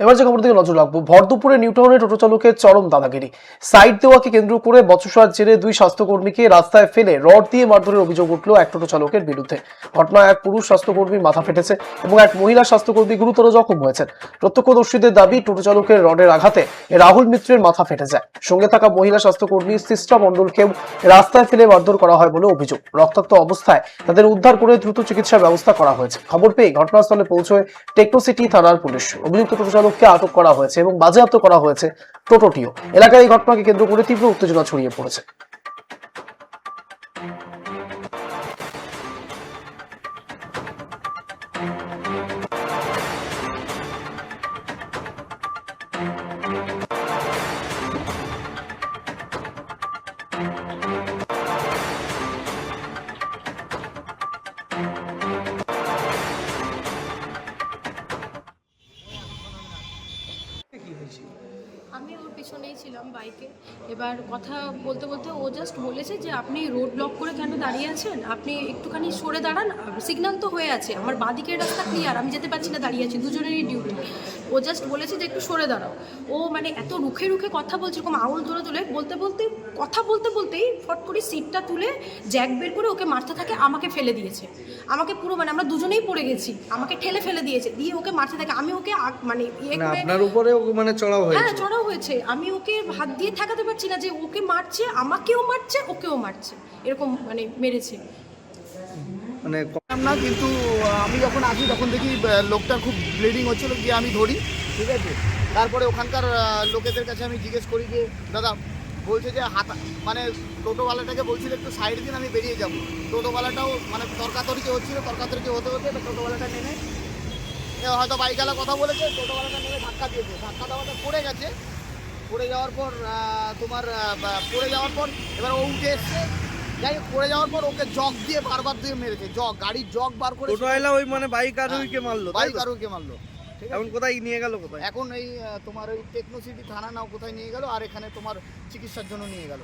এবার যে খবর দিকে নজর রাখব ভর দুপুরে নিউটাউনে টোটো চালকের চরম দাদাগিরি। সাইড দেওয়াকে কেন্দ্র করে বচসার জেরে দুই স্বাস্থ্যকর্মীকে রাস্তায় ফেলে রড দিয়ে মারধরের অভিযোগ উঠল এক টোটো চালকের বিরুদ্ধে। ঘটনায় এক পুরুষ স্বাস্থ্যকর্মীর মাথা ফেটেছে এবং এক মহিলা স্বাস্থ্যকর্মী গুরুতর জখম হয়েছেন। প্রত্যক্ষদর্শীদের দাবি, টোটো চালকের রডের আঘাতে রাহুল মিত্রের মাথা ফেটে যায়। সঙ্গে থাকা মহিলা স্বাস্থ্যকর্মী সিস্টা মণ্ডলকেও রাস্তায় ফেলে মারধর করা হয় বলে অভিযোগ। রক্তাক্ত অবস্থায় তাদের উদ্ধার করে দ্রুত চিকিৎসার ব্যবস্থা করা হয়েছে। খবর পেয়ে ঘটনাস্থলে পৌঁছয় টেকনোসিটি থানার পুলিশ। অভিযুক্ত টোটো চালককে আটক করা হয়েছে এবং বাজেয়াপ্ত করা হয়েছে টোটোটিও। এলাকায় এই ঘটনাকে কেন্দ্র করে তীব্র উত্তেজনা ছড়িয়ে পড়েছে। আমি ওর পিছনেই ছিলাম বাইকে। এবার কথা বলতে বলতে ও জাস্ট বলেছে যে আপনি রোড ব্লক করে কেন দাঁড়িয়ে আছেন? আপনি একটুখানি সরে দাঁড়ান সিগন্যাল তো হয়ে আছে। আমার বাদিকের রাস্তা ক্লিয়ার আমি যেতে পারছি না দাঁড়িয়ে আছি দুজনেরই ডিউটি ও জাস্ট বলেছে যে একটু সরে দাঁড়াও। ও মানে এত রুখে রুখে কথা বলছে এরকম আউল ধরে তুলে বলতে বলতে কথা বলতে বলতেই ফট করে সিটটা তুলে জ্যাক বের করে ওকে মারতে থাকে আমাকে ফেলে দিয়েছে। আমাকে পুরো মানে আমরা দুজনেই পড়ে গেছি আমাকে ঠেলে ফেলে দিয়েছে। দিয়ে ওকে মারতে থাকে। আমি ওকে মানে ইয়ে মানে করে আপনার উপরেও মানে চড়াও হ্যাঁ হয়েছে চড়াও হয়েছে, আমি ওকে হাত দিয়ে ঠেকাতে পারছি না যে ওকে মারছে, আমাকেও মারছে, ওকেও মারছে, এরকম মানে মেরেছে। মানে না, কিন্তু আমি যখন আসি তখন দেখি লোকটা খুব ব্লিডিং হচ্ছিল, গিয়ে আমি ধরি, ঠিক আছে? তারপরে ওখানকার লোকেদের কাছে আমি জিজ্ঞেস করি যে, দাদা, বলছে যে হাতা মানে টোটোওয়ালাটাকে বলছিল একটু সাইড দিন আমি বেরিয়ে যাব। টোটোওয়ালাটাও মানে তর্কাতর্কি হচ্ছিল, তর্কাতর্কি হতে হতে টোটোওয়ালাটা নেমে হয়তো বাইকওয়ালা কথা বলেছে টোটোওয়ালাটা নেমে ধাক্কা দিয়েছে। ধাক্কা দেওয়াটা পড়ে গেছে। পড়ে যাওয়ার পর তোমার পড়ে যাওয়ার পর এবার ও উঠে এসছে। যাই পড়ে যাওয়ার পর ওকে জগ দিয়ে বারবার দিয়ে মেরেছে। জগ গাড়ির জগ বার করে টোটো এলা ওই মানে বাইক আর আরোহীকে মারলো বাইক তো? আরোহীকে মারলো। এখন কোথায়? নিয়ে গেল কোথায়? এখন এই তোমার ওই টেকনোসিটি থানা নাও কোথায় নিয়ে গেল আর এখানে তোমার চিকিৎসার জন্য নিয়ে গেল।